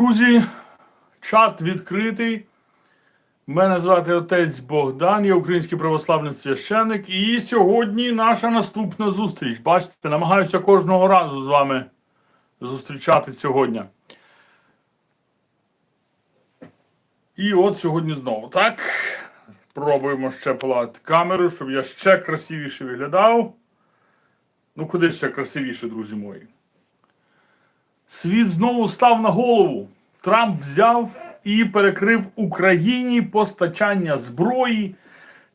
Друзі, чат відкритий. Мене звати отець Богдан, я український православний священник. І сьогодні наша наступна зустріч. Бачите, намагаюся кожного разу з вами зустрічати сьогодні. І от сьогодні знову. Так. Спробуємо ще полагати камеру, щоб я ще красивіше виглядав. Ну, куди ще красивіше, друзі мої. Світ знову став на голову. Трамп взяв і перекрив Україні постачання зброї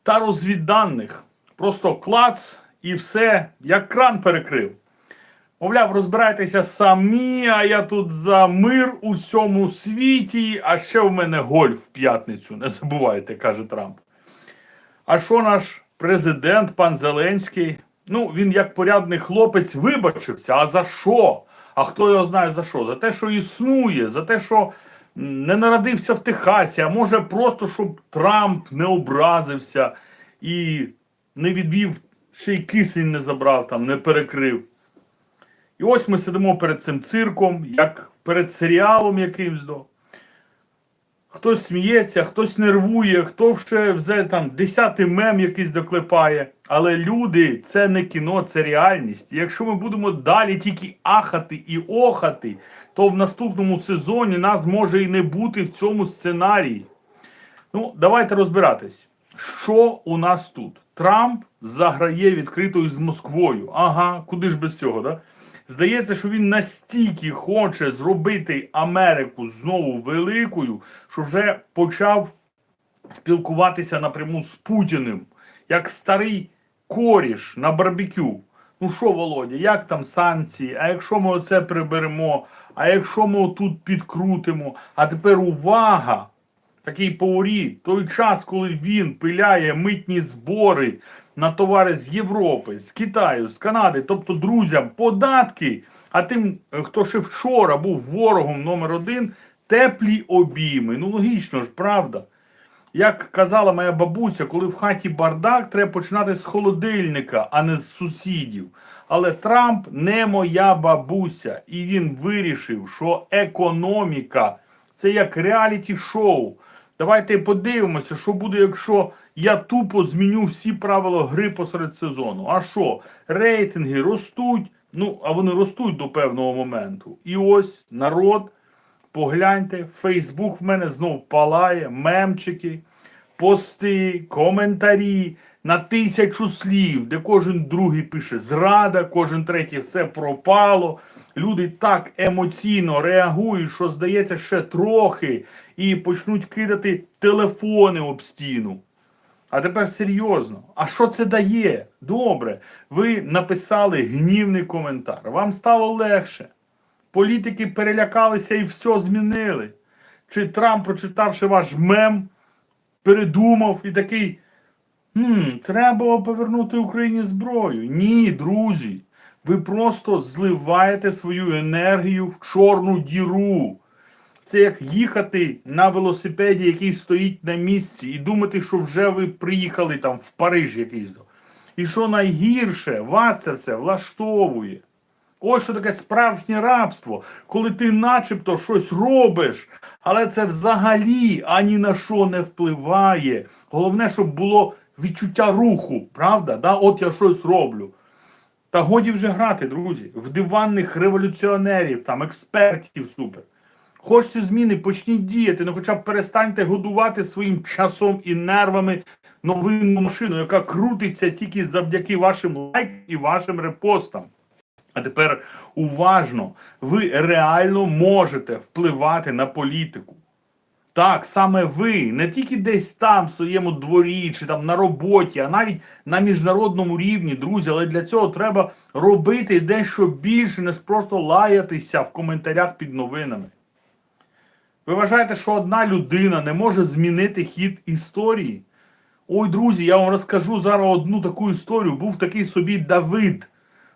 та розвідданих. Просто клац і все, як кран перекрив. Мовляв, розбирайтеся самі, а я тут за мир у всьому світі, а ще в мене гольф в п'ятницю. Не забувайте, каже Трамп. А що наш президент, пан Зеленський? Ну, він як порядний хлопець вибачився. А за що? А хто його знає за що? За те, що існує, за те, що не народився в Техасі, а може просто, щоб Трамп не образився і не відвів, ще й кисень не забрав, там, не перекрив. І ось ми сидимо перед цим цирком, як перед серіалом якимсь. до. Хтось сміється, хтось нервує, хто вже вже там десятий мем якийсь доклепає. Але люди, це не кіно, це реальність. Якщо ми будемо далі тільки ахати і охати, то в наступному сезоні нас може і не бути в цьому сценарії. Ну, давайте розбиратись. Що у нас тут? Трамп заграє відкрито із Москвою. Ага, куди ж без цього, да? Здається, що він настільки хоче зробити Америку знову великою, що вже почав спілкуватися напряму з Путіним, як старий коріш на барбекю. Ну що, Володя, як там санкції? А якщо ми оце приберемо? А якщо ми отут підкрутимо? А тепер увага! Такий паурі, той час, коли він пиляє митні збори на товари з Європи, з Китаю, з Канади, тобто друзям, податки. А тим, е, хто ще вчора був ворогом номер один, теплі обійми. Ну логічно ж, правда. Як казала моя бабуся, коли в хаті бардак, треба починати з холодильника, а не з сусідів. Але Трамп не моя бабуся, і він вирішив, що економіка це як реаліті-шоу. Давайте подивимося, що буде, якщо я тупо зміню всі правила гри посеред сезону. А що? Рейтинги ростуть, ну а вони ростуть до певного моменту. І ось народ, погляньте, Фейсбук в мене знов палає, мемчики, пости, коментарі на тисячу слів, де кожен другий пише зрада, кожен третій все пропало. Люди так емоційно реагують, що здається ще трохи, і почнуть кидати телефони об стіну. А тепер серйозно. А що це дає? Добре, ви написали гнівний коментар. Вам стало легше. Політики перелякалися і все змінили. Чи Трамп, прочитавши ваш мем, передумав і такий. Хм, треба повернути Україні зброю. Ні, друзі. Ви просто зливаєте свою енергію в чорну діру. Це як їхати на велосипеді, який стоїть на місці, і думати, що вже ви приїхали там в Париж якийсь. І що найгірше, вас це все влаштовує. Ось що таке справжнє рабство, коли ти начебто щось робиш, але це взагалі ані на що не впливає. Головне, щоб було відчуття руху, правда? Да? От я щось роблю. Та годі вже грати, друзі, в диванних революціонерів, там, експертів супер. Хочете зміни, почніть діяти, ну хоча б перестаньте годувати своїм часом і нервами новинну машину, яка крутиться тільки завдяки вашим лайкам і вашим репостам. А тепер уважно, ви реально можете впливати на політику. Так, саме ви, не тільки десь там, в своєму дворі, чи там на роботі, а навіть на міжнародному рівні, друзі, але для цього треба робити дещо більше, не просто лаятися в коментарях під новинами. Ви вважаєте, що одна людина не може змінити хід історії? Ой, друзі, я вам розкажу зараз одну таку історію. Був такий собі Давид,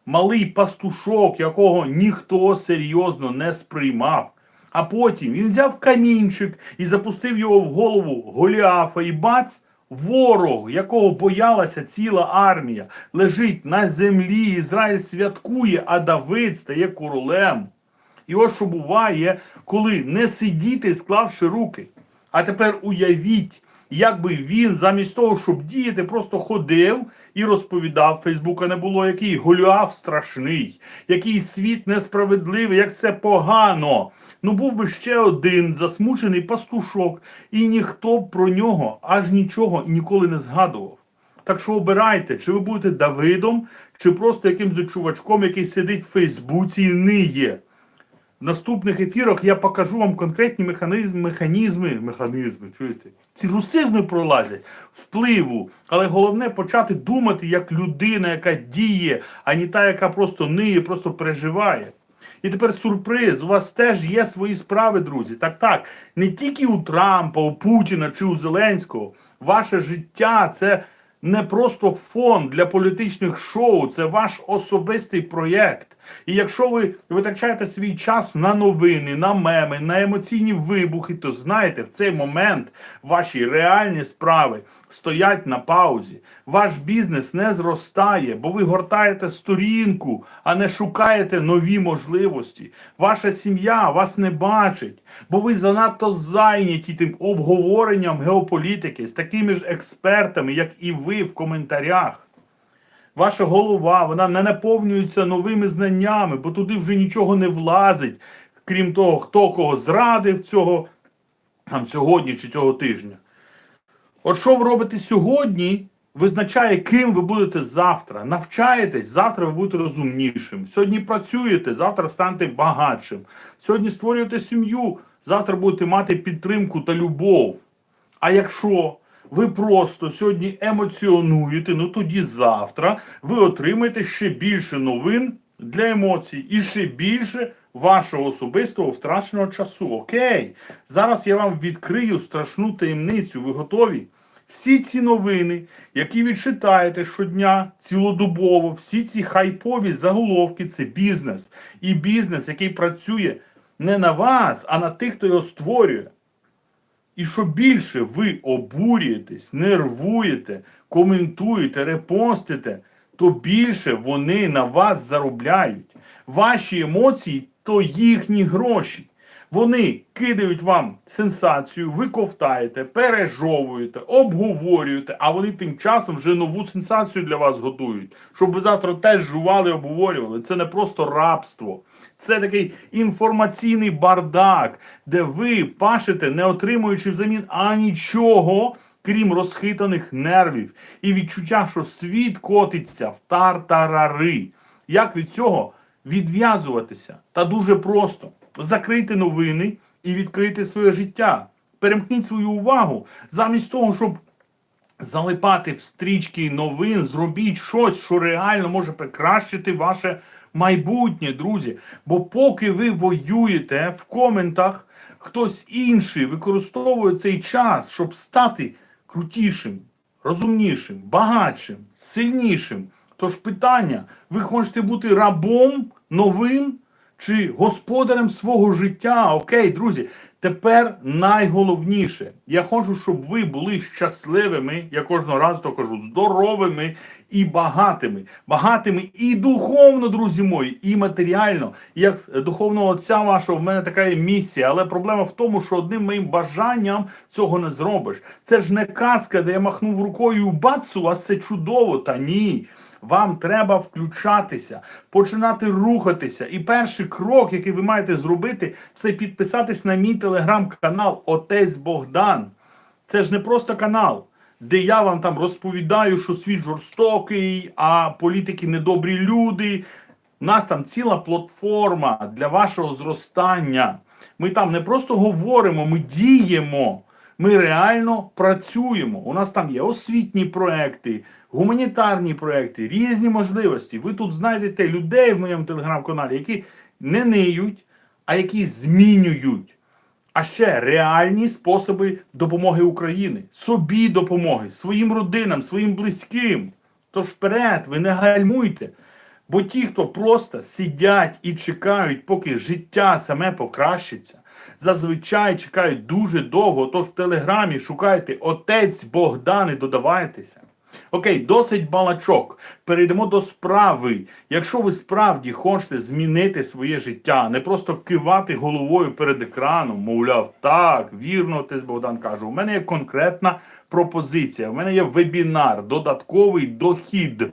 малий пастушок, якого ніхто серйозно не сприймав. А потім він взяв камінчик і запустив його в голову Голіафа і бац, ворог, якого боялася ціла армія, лежить на землі. Ізраїль святкує, а Давид стає королем. І ось що буває, коли не сидіти, склавши руки. А тепер уявіть, як би він замість того, щоб діяти, просто ходив і розповідав, Фейсбука не було, який Голіаф страшний, який світ несправедливий, як все погано. Ну був би ще один засмучений пастушок, і ніхто б про нього аж нічого ніколи не згадував. Так що обирайте, чи ви будете Давидом, чи просто якимось чувачком, який сидить в Фейсбуці і ниє. В наступних ефірах я покажу вам конкретні механізми, механізми, механізми, чуєте? Ці русизми пролазять, впливу. Але головне почати думати як людина, яка діє, а не та, яка просто ниє, просто переживає. І тепер сюрприз, у вас теж є свої справи, друзі. Так, так, не тільки у Трампа, у Путіна чи у Зеленського. Ваше життя це не просто фон для політичних шоу, це ваш особистий проєкт. І якщо ви витрачаєте свій час на новини, на меми, на емоційні вибухи, то знаєте, в цей момент ваші реальні справи стоять на паузі. Ваш бізнес не зростає, бо ви гортаєте сторінку, а не шукаєте нові можливості. Ваша сім'я вас не бачить, бо ви занадто зайняті тим обговоренням геополітики з такими ж експертами, як і ви в коментарях. Ваша голова вона не наповнюється новими знаннями, бо туди вже нічого не влазить, крім того, хто кого зрадив цього там, сьогодні чи цього тижня. От що ви робите сьогодні, визначає, ким ви будете завтра. Навчаєтесь, завтра ви будете розумнішим. Сьогодні працюєте, завтра станете багатшим. Сьогодні створюєте сім'ю, завтра будете мати підтримку та любов. А якщо ви просто сьогодні емоціонуєте, ну тоді завтра ви отримаєте ще більше новин для емоцій і ще більше вашого особистого втраченого часу. Окей, зараз я вам відкрию страшну таємницю. Ви готові? Всі ці новини, які ви читаєте щодня, цілодобово, всі ці хайпові заголовки це бізнес. І бізнес, який працює не на вас, а на тих, хто його створює. І що більше ви обурюєтесь, нервуєте, коментуєте, репостите, то більше вони на вас заробляють. Ваші емоції то їхні гроші. Вони кидають вам сенсацію, ви ковтаєте, пережовуєте, обговорюєте, а вони тим часом вже нову сенсацію для вас готують, щоб ви завтра теж жували, обговорювали. Це не просто рабство. Це такий інформаційний бардак, де ви пашете, не отримуючи взамін а нічого, крім розхитаних нервів і відчуття, що світ котиться в тартарари. Як від цього відв'язуватися? Та дуже просто. Закрийте новини і відкрийте своє життя. Перемкніть свою увагу замість того, щоб залипати в стрічки новин, зробіть щось, що реально може покращити ваше майбутнє, друзі. Бо поки ви воюєте в коментах, хтось інший використовує цей час, щоб стати крутішим, розумнішим, багатшим, сильнішим. Тож питання: ви хочете бути рабом новин? Чи господарем свого життя. Окей, друзі, тепер найголовніше. Я хочу, щоб ви були щасливими, я кожного разу то кажу, здоровими і багатими. Багатими і духовно, друзі мої, і матеріально. Як духовного отця вашого, в мене така є місія. Але проблема в тому, що одним моїм бажанням цього не зробиш. Це ж не казка, де я махнув рукою і бац, у вас все чудово. Та ні. Вам треба включатися, починати рухатися. І перший крок, який ви маєте зробити, це підписатись на мій телеграм-канал Отець Богдан. Це ж не просто канал, де я вам там розповідаю, що світ жорстокий, а політики недобрі люди. У нас там ціла платформа для вашого зростання. Ми там не просто говоримо, ми діємо. Ми реально працюємо. У нас там є освітні проекти, гуманітарні проекти, різні можливості. Ви тут знайдете людей в моєму телеграм-каналі, які не ниють, а які змінюють. А ще реальні способи допомоги Україні, собі допомоги, своїм родинам, своїм близьким. Тож вперед, ви не гальмуйте. Бо ті, хто просто сидять і чекають, поки життя саме покращиться, зазвичай чекають дуже довго. Тож в телеграмі шукайте отець Богдан і додавайтеся. Окей, досить балачок. Перейдемо до справи. Якщо ви справді хочете змінити своє життя, не просто кивати головою перед екраном, мовляв, так, вірно, ти Богдан каже, у мене є конкретна пропозиція, у мене є вебінар, додатковий дохід.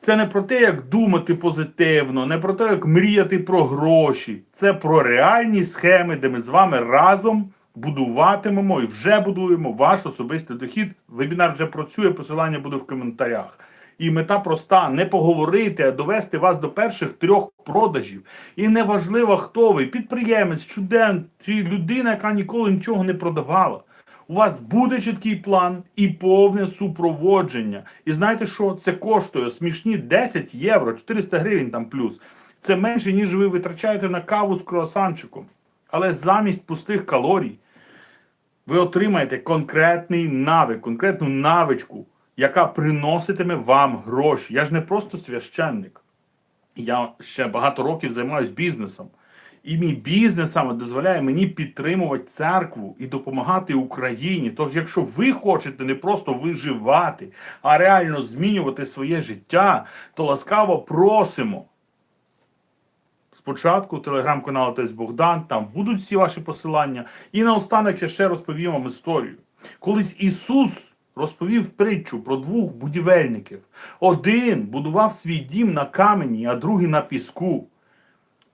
Це не про те, як думати позитивно, не про те, як мріяти про гроші. Це про реальні схеми, де ми з вами разом будуватимемо і вже будуємо ваш особистий дохід. Вебінар вже працює, посилання буде в коментарях. І мета проста: не поговорити, а довести вас до перших трьох продажів. І неважливо, хто ви: підприємець, студент чи людина, яка ніколи нічого не продавала. У вас буде чіткий план і повне супроводження. І знаєте що? Це коштує смішні 10 євро, 400 гривень там плюс. Це менше, ніж ви витрачаєте на каву з круасанчиком. Але замість пустих калорій ви отримаєте конкретний навик, конкретну навичку, яка приноситиме вам гроші. Я ж не просто священник. Я ще багато років займаюся бізнесом. І мій бізнес саме дозволяє мені підтримувати церкву і допомагати Україні. Тож, якщо ви хочете не просто виживати, а реально змінювати своє життя, то ласкаво просимо. Спочатку телеграм-канал Отець Богдан, там будуть всі ваші посилання. І наостанок я ще розповім вам історію. Колись Ісус розповів притчу про двох будівельників. Один будував свій дім на камені, а другий на піску.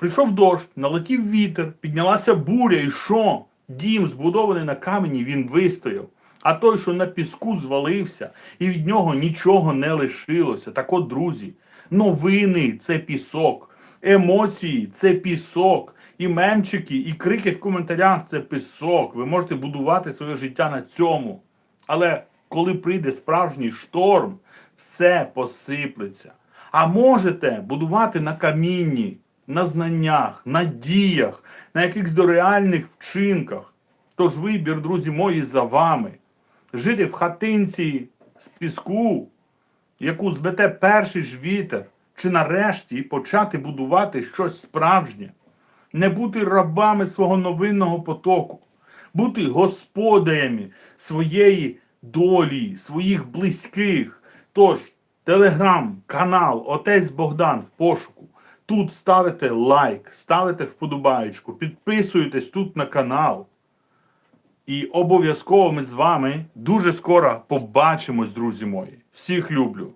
Прийшов дощ, налетів вітер, піднялася буря, і що? Дім, збудований на камені, він вистояв. А той, що на піску звалився, і від нього нічого не лишилося. Так от, друзі, новини це пісок, емоції це пісок, і мемчики, і крики в коментарях це пісок. Ви можете будувати своє життя на цьому. Але коли прийде справжній шторм, все посиплеться. А можете будувати на камінні, на знаннях, на діях, на якихось дореальних вчинках. Тож вибір, друзі мої, за вами. Жити в хатинці з піску, яку збете перший ж вітер, чи нарешті почати будувати щось справжнє, не бути рабами свого новинного потоку, бути господарями своєї долі, своїх близьких. Тож, телеграм, канал, Отець Богдан в пошуку. Тут ставите лайк, ставите вподобаєчку, підписуєтесь тут на канал. І обов'язково ми з вами дуже скоро побачимось, друзі мої. Всіх люблю.